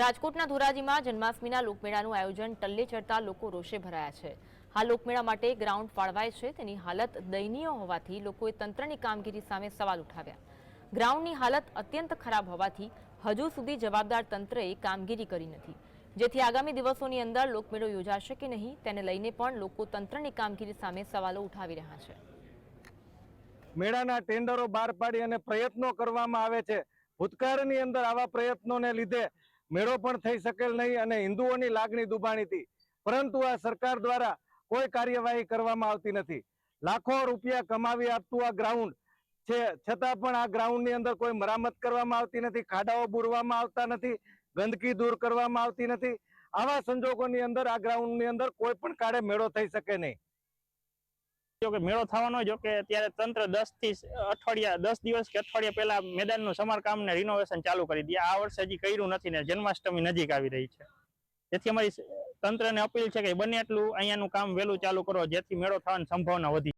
રાજકોટના ધોરાજીમાં જન્માષ્ટમીના લોકમેળાનું આયોજન ટલ્લે ચડતા લોકો રોષે ભરાયા છે. હાલ લોકમેળા માટે ગ્રાઉન્ડ ફાળવાય છે. તેની હાલત દયનીય હોવાથી લોકોએ તંત્રની કામગીરી સામે સવાલ ઉઠાવ્યા. ગ્રાઉન્ડની હાલત અત્યંત ખરાબ હોવાથી હજુ સુધી જવાબદાર તંત્રએ કામગીરી કરી નથી. જેથી આગામી દિવસોની અંદર લોકમેળો યોજાશે કે નહીં, તેને લઈને પણ લોકો તંત્રની કામગીરી સામે સવાલો ઉઠાવી રહ્યા છે. મેળાના ટેન્ડરો બહાર પાડી અને પ્રયત્નો કરવામાં આવે છે. ભૂતકાળની અંદર આવા પ્રયત્નોને લીધે મેળો પણ થઈ શકેલ નહીં અને હિન્દુઓની લાગણી દુબાણી હતી. પરંતુ આ સરકાર દ્વારા કોઈ કાર્યવાહી કરવામાં આવતી નથી. લાખો રૂપિયા કમાવી આપતું આ ગ્રાઉન્ડ છે. છતાં પણ આ ગ્રાઉન્ડની અંદર કોઈ મરામત કરવામાં આવતી નથી, ખાડાઓ બુરવામાં આવતા નથી, ગંદકી દૂર કરવામાં આવતી નથી. આવા સંજોગોની અંદર, આ ગ્રાઉન્ડની અંદર કોઈ પણ કાળે મેળો થઈ શકે નહીં. જો કે મેળો થવાનો જો કે ત્યારે તંત્ર દસથી અઠવાડિયા, દસ દિવસ કે અઠવાડિયા પહેલા મેદાનનું સમારકામ ને રિનોવેશન ચાલુ કરી દે આ વર્ષે હજી કર્યું નથી ને જન્માષ્ટમી નજીક આવી રહી છે. જેથી અમારી તંત્રને અપીલ છે કે બને એટલું અહીંયાનું કામ વહેલું ચાલુ કરો, જેથી મેળો થવાની સંભાવના વધી